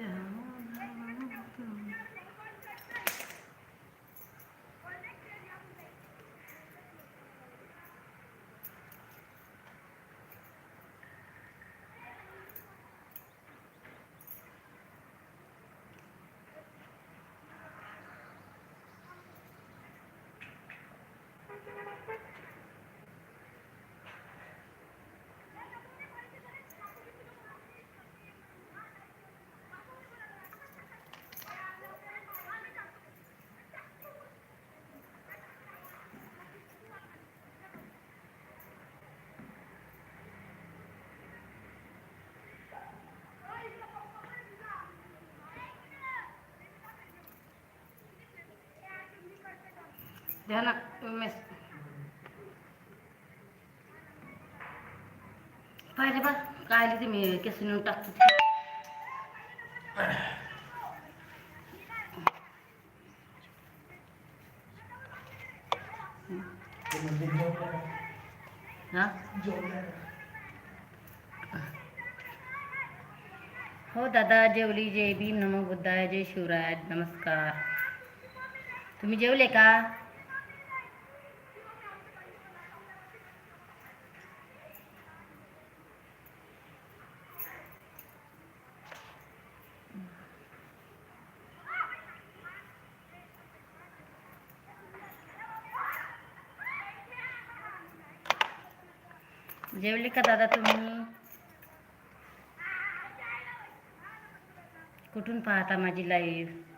Yeah. द्या ना mess पाहिले बा. हा? हो दादा जेवली जय भीम नमो बुद्धाय, जय शिवराय, नमस्कार। तुम्ही जेवले का? जेवले का दादा तुम्ही? कुठून पाहता माझी लाईव्ह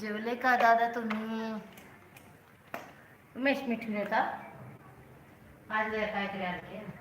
जेवले का दादा तुम्ही? उमेश मिठून येता. आज काहीतरी आणले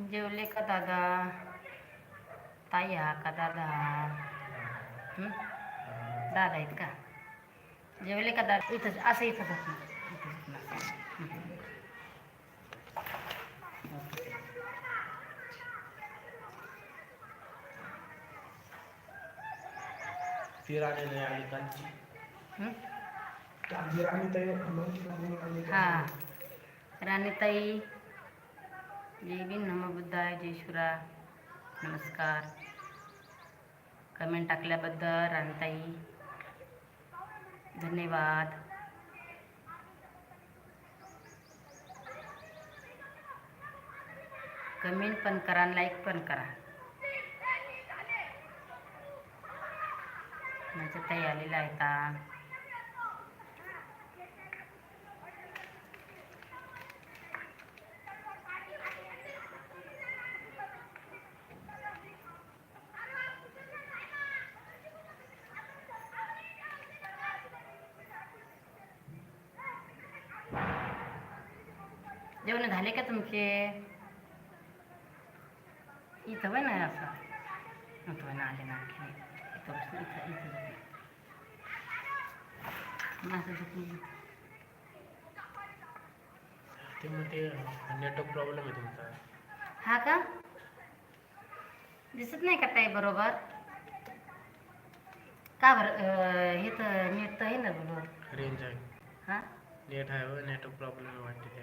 जेवले का दादा ताई हा का दादा हं? दादा आहेत का जेवले का दादा इथंच असं इथं बस ना. इथंच बस. ती राणी आणि कांची हं? कांची राणी ताई हा राणीताई जय भीम नमो बुद्धाय जय शिवरा. नमस्कार. कमेंट टाकल्याबद्दल रानताई धन्यवाद. कमेंट पण करा लाईक पण करा. माझं ताई आलेला आहे का जेवण झाले का इथं पण नाही असं इथं पण आले ना आणखी इथं बस, इथं इथं दुखून ते मग ते नेटवर्क प्रॉब्लेम आहे तुमचा हा का दिसत नाही का ताई बरोबर का बरं हे तर नेट तर आहे ना बरोबर रेंज आहे हां नेट आहे हो नेटवर्क प्रॉब्लेम वाटते ते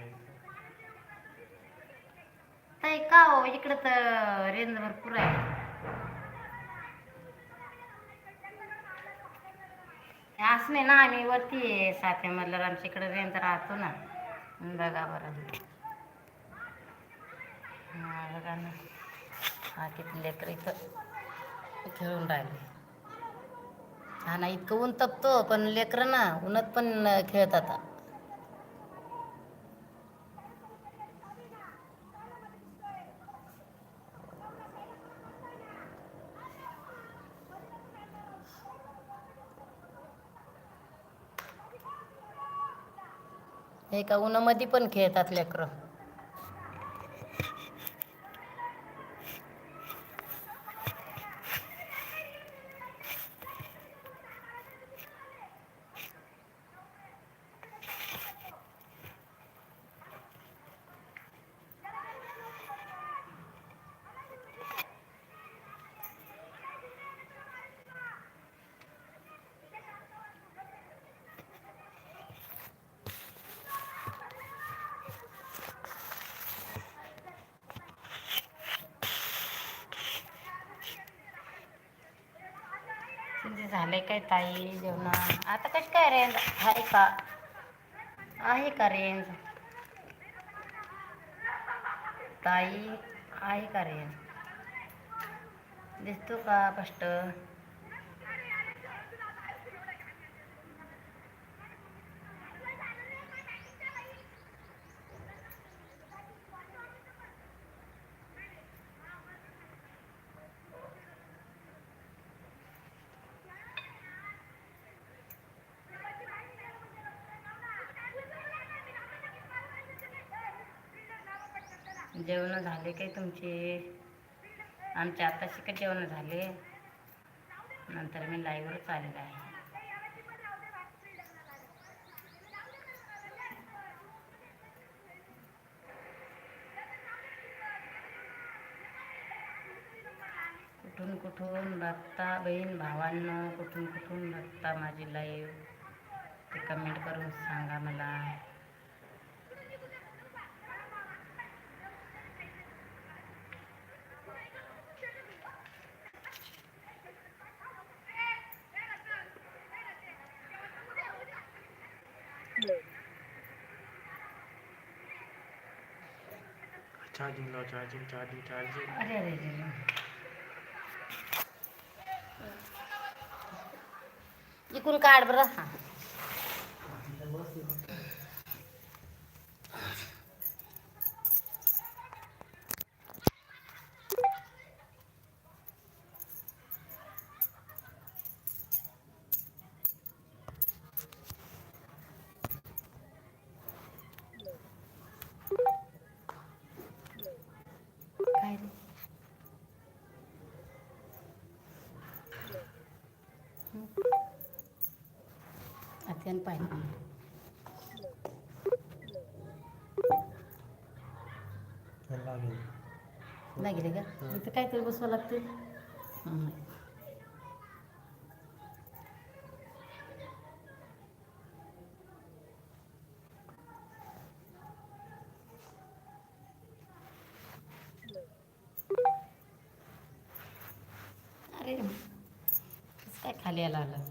ताई का हो? इकडं तर रेंज भरपूर आहे. असं नाही ना आम्ही वरती आहे साथे आमच्या इकडे रेंज राहतो ना. बघा बरं. बघा ना. हा किती लेकर इथं खेळून राहिले. हा ना इतकं ऊन तपतो पण लेकरं ना उन्हात पण खेळतात. हे का उन्हामध्ये पण खेळतात लेकरं तुमचे झाले काय ताई जेवणा? आता कशी काय रेंज आहे का? आहे का रेंज? ताई आहे का रेंज? दिसतो का फस्ट जेवण झाले काय तुमचे? आमचे आताशी का जेवण झाले. नंतर मी लाईव्हवरच आलेलं आहे. कुठून कुठून बघता बहीण भावांना कुठून कुठून बघता माझी लाईव्ह ते कमेंट करून सांगा मला. चार्जिंग लाव चार्जिंग चार्जिंग चार्जिंग अरे अरे अरे. इकून काढ बरं हा आत्यान पाहिजे लागेल का? इथं काहीतरी बसवावं लागते. अरे काय खाली आला आलं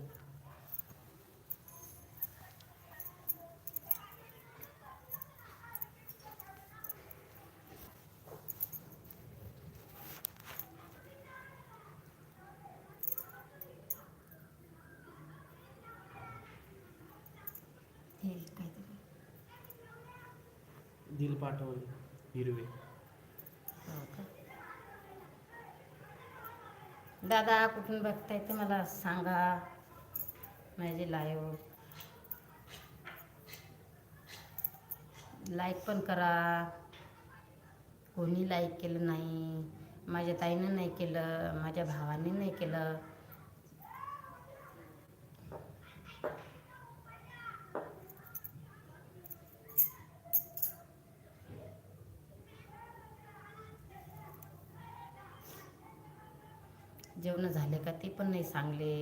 हे काहीतरी दिल पाठवले हिरवे हो दादा कुठून बघताय ते मला सांगा. माझे लाईव्ह लाईक पण करा. कोणी लाईक केलं नाही माझ्या ताईनं नाही केलं माझ्या भावाने नाही केलं जेवण झाले का ते पण नाही सांगले.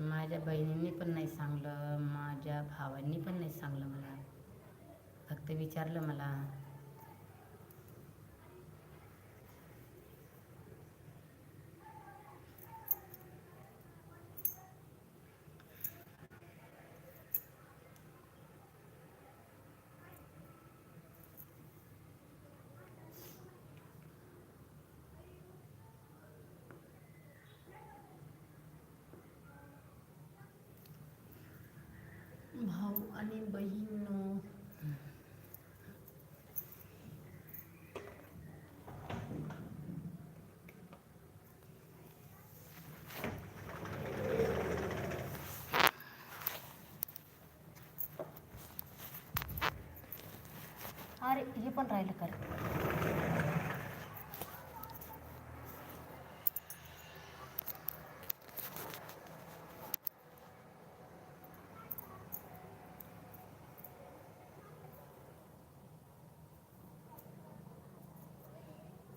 माझ्या बहिणींनी पण नाही सांगलं माझ्या भावांनी पण नाही सांगलं मला. फक्त विचारलं मला भाऊ आणि बहीण अरे हे पण राहिलं कर.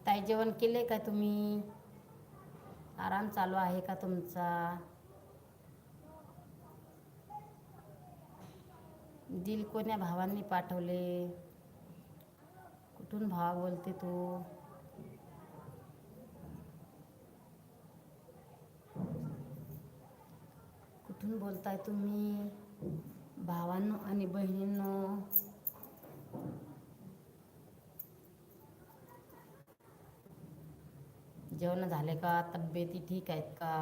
ताई जेवण केले का तुम्ही? आराम चालू आहे का तुमचा? दिल कोण्या भावांनी पाठवले? कुठून भाव बोलते तू? कुठून बोलताय तुम्ही? भावांनो आणि बहिणींनो. जेवण झाले का? तब्येती ठीक आहेत का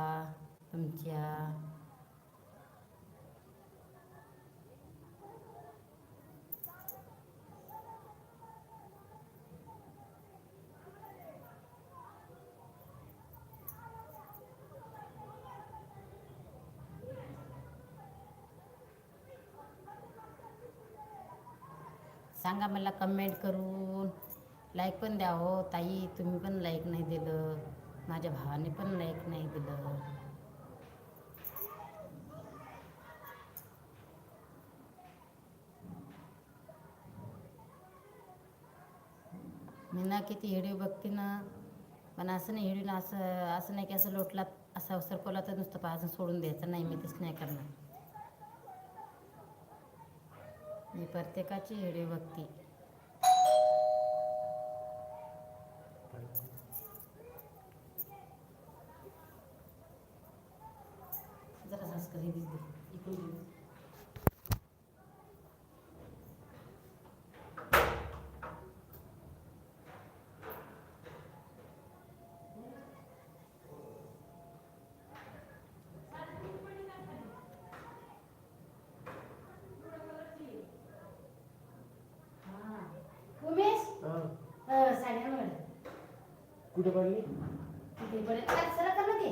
तुमच्या? सांगा मला कमेंट करून. लाईक पण द्या हो ताई. तुम्ही पण लाईक नाही दिलं. माझ्या भावाने पण लाईक नाही दिलं. मी ना किती हिडीव बघते ना. पण असं नाही व्हिडिओ असं असं नाही की असं लोटला असा सरकवला तर नुसतं पाहायचं सोडून द्यायचं नाही मी तसं नाही करणार. मी प्रत्येकाची व्हिडिओ बघते जरा सास कधी दिसते इकडून घे. हा. उमेश अं, साड्या बघ. कुठे पडली तिथे पडेल. काय सरक कर ना ते.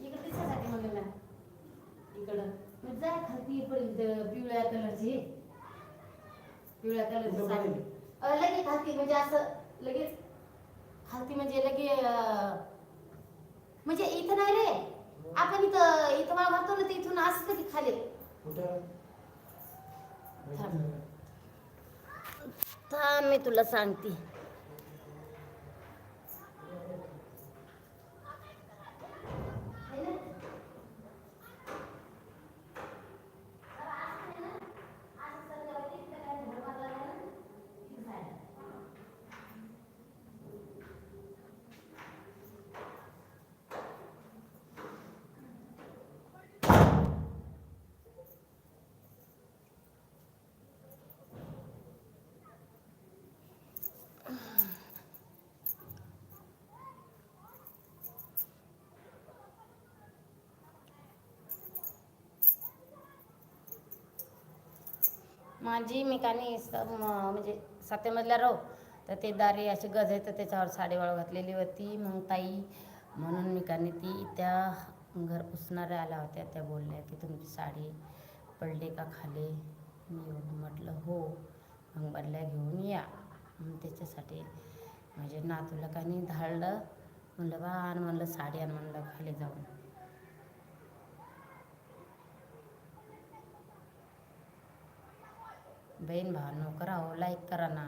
इकडं दिसायसाठी म्हणलं ना. इकडं. मग जा खालती पडेल ते पिवळ्या कलरची पिवळ्या कलरची कुठं साडी पडेल? अं, लगे खालती म्हणजे असं लगेच खालती म्हणजे लगे म्हणजे इथं नाही रे आपण इथं इथं मला भरतो ना ते इथून असतं की खाली. थांब मी तुला सांगते माझी मी का स- म- म्हणजे सातेमधल्या राहू तर ते दारी अशी गज आहे तर त्याच्यावर साडी वाळ घातलेली होती. मग ताई म्हणून मी का ती त्या घर पुसणाऱ्या आल्या होत्या. त्या बोलल्या की तुमची साडी पडली का खाली? मी म्हटलं हो. मग बदल्या घेऊन या. मग त्याच्यासाठी म्हणजे नातूला कानी धाडलं. म्हणलं बा आण म्हणलं साडी आण म्हणलं खाली जाऊन. बहीण भावांनो करा हो लाईक करा ना.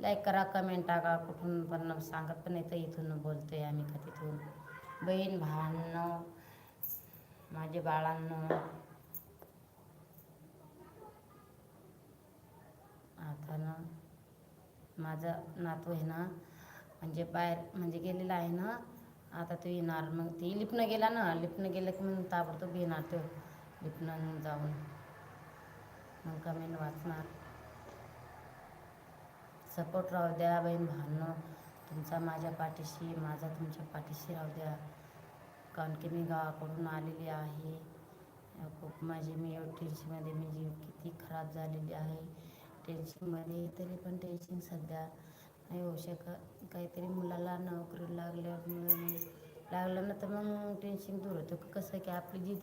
लाईक करा कमेंट टाका. कुठून पण सांगत पण येतं इथून बोलतोय आम्ही का तिथून. बहीण भावांनो माझे बाळांनो. आता ना माझं नातू आहे ना म्हणजे बाहेर म्हणजे गेलेला आहे ना आता तो येणार. मग ती लिपणं गेला ना. लिपणं गेलं की मग ताबडतोब येणार तो. लिपणं जाऊन. मग कमेंट वाचणार. सपोर्ट राहू द्या बहीण भानो तुमचा माझ्या पाठीशी माझा तुमच्या पाठीशी राहू द्या. कारण की मी गावाकडून आलेली आहे. खूप माझी मी टेन्शनमध्ये म्हणजे किती खराब झालेली आहे. टेन्शनमध्ये तरी पण टेन्शन सध्या नाही होऊ शकत. काहीतरी मुलाला नोकरी लागल्यामुळे लागलं ना तर मग टेन्शन दूर होतं. कसं की आपली जी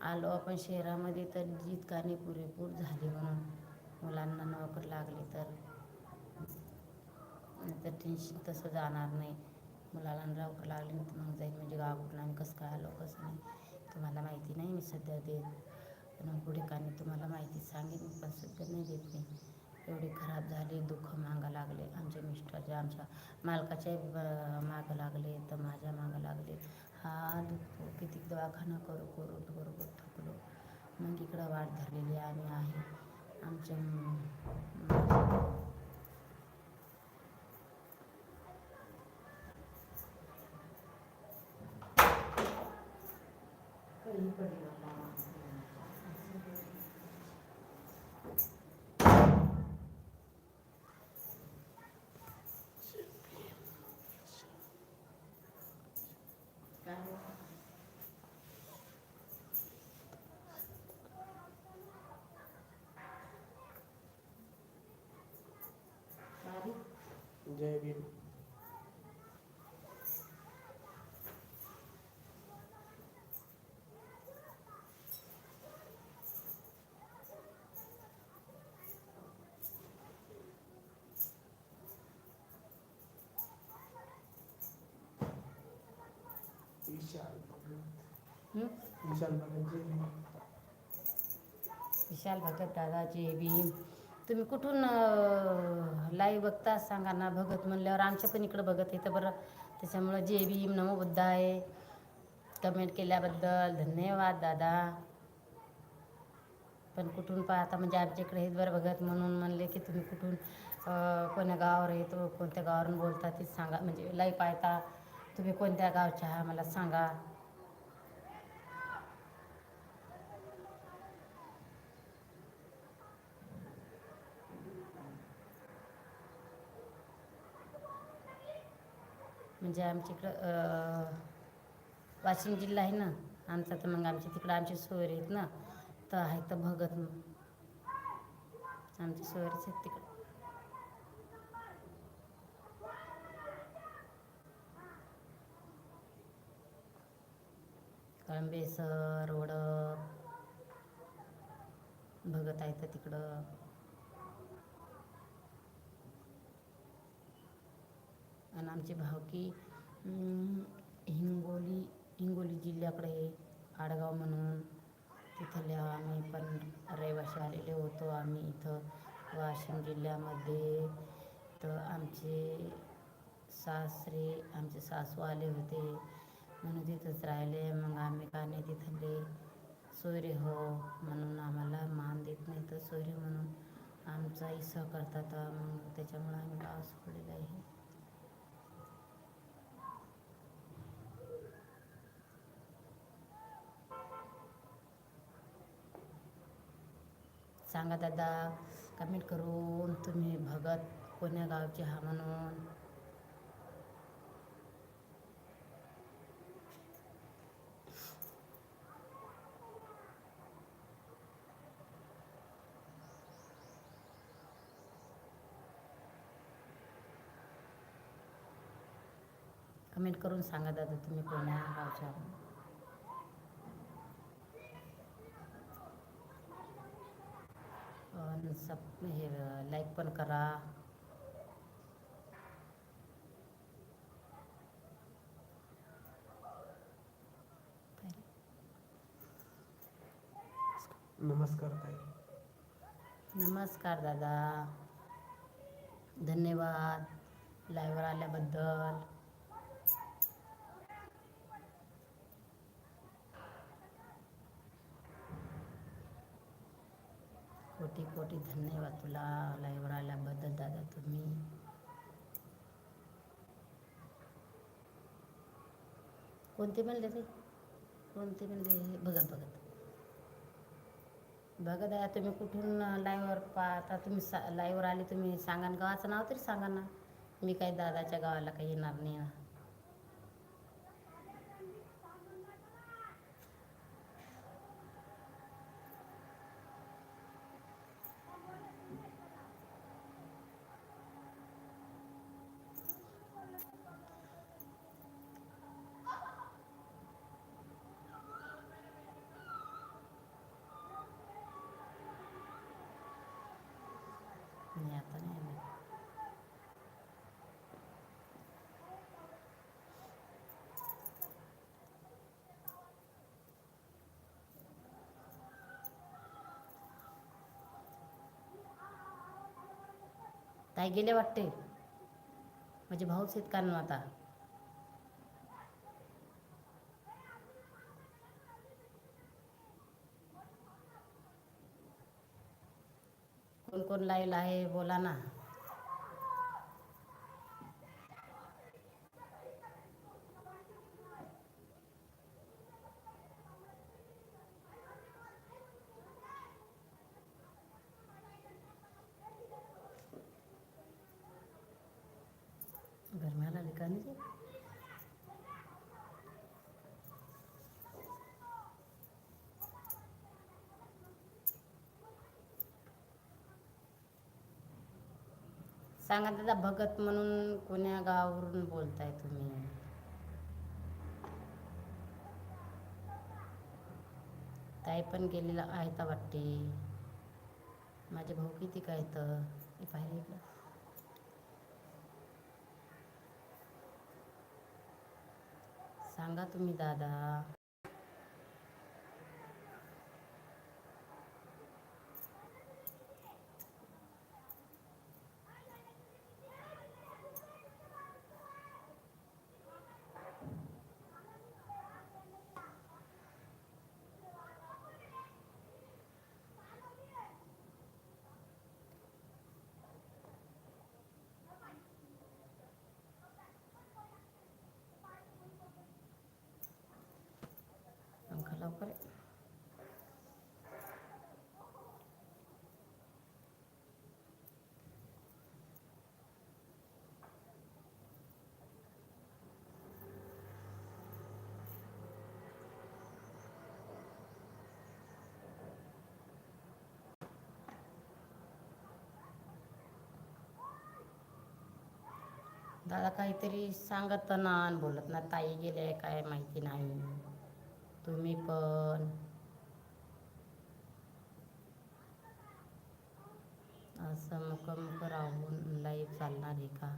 आलो आपण शहरामध्ये तर जितकाने पुरेपूर झाली म्हणून मुलांना नोकरी लागली तर. तर टेन्शन तसं जाणार नाही. मुलाला नोकरी लागली तर मग जाईल म्हणजे गावाकडून आम्ही कसं काय आलो कसं नाही. तुम्हाला माहिती नाही मी सध्या देत. पण पुढे कानी तुम्हाला माहिती सांगेन पण सध्या नाही देत मी. एवढी खराब झाली दुःख मागं लागले. आमच्या मिस्टरच्या आमच्या मालकाच्या मागं लागले तर माझ्या मागं लागले. हा दुखतो किती दवाखाना करू करू बरोबर थकलो. मग इकडं वाट धरलेली आम्ही आहे. आमच्या जय विशाल भगत हं? विशाल भगत जय भीम. विशाल भगत. दादा जय भीम. तुम्ही कुठून लाईव्ह बघता सांगा ना भगत म्हणल्यावर आमच्या पण इकडं बघत येतं बरं. त्याच्यामुळं जे भीम नमो आहे कमेंट केल्याबद्दल धन्यवाद दादा. पण कुठून पाहता म्हणजे आमच्या इकडे हेच बरं बघत म्हणून म्हणले की तुम्ही कुठून कोण्या गावावर येतो कोणत्या गावावरून बोलता ते सांगा. म्हणजे लाईव्ह पाहता तुम्ही कोणत्या गावच्या आहा मला सांगा. म्हणजे आमच्या इकडं वाशिम जिल्हा आहे ना आमचा तर मग आमच्या तिकडं आमचे सोयरे आहेत ना तर आहे तर भगत मग. आमचे सोयरेच आहेत तिकडं. कळंबेसर ओढ भगत आहे तर तिकडं. आणि आमची भावकी हिंगोली हिंगोली जिल्ह्याकडे आडगाव म्हणून. तिथल्या आम्ही पण रहिवाशी आलेले होतो. आम्ही इथं वाशिम जिल्ह्यामध्ये तर आमचे सासरे आमचे सासू आले होते. म्हणून तिथंच राहिले. मग आम्ही का नाही तिथले सोयरे हो म्हणून आम्हाला मान देत नाही तर सोयरे म्हणून आमचा इसा करतात. मग त्याच्यामुळे आम्ही गाव सोडलेलं आहे. सांगा दादा कमेंट करून तुम्ही भगत कोण्या गावचे हा म्हणून? कमेंट करून सांगा दादा तुम्ही कोण्या गावच्या अन् सब हे लाईक पण करा. नमस्कार ताई. नमस्कार दादा. धन्यवाद. लाईव्हवर आल्याबद्दल. कोटी कोटी धन्यवाद तुला लाईव्ह आल्याबद्दल दादा तुम्ही. कोणते म्हणले ते? कोणते म्हणले बघत बघत बघा. दादा तुम्ही कुठून लाईव्हवर पाहता तुम्ही सा लाईव्हवर आले तुम्ही सांगा ना. गावाचं नाव तरी सांगा ना. मी काही दादाच्या गावाला काही येणार नाही ना गेले वाटते म्हणजे भाऊच आहेत कारण आता? कोण कोण लाईव्ह आहे? बोला ना घर में सांगा दादा भगत म्हणून कोण्या गावावरून बोलताय तुम्ही? ताई पण गेलेला आहेत वाटते. माझे भाऊ किती काय तर हे पाहिजे इकडं सांगा तुम्ही दादा. दादा काहीतरी सांगत ना आणि बोलत ना ताई गेले काय माहिती नाही. तुम्ही पण. असं मुकमुक राहून लाईव्ह चालणार आहे का?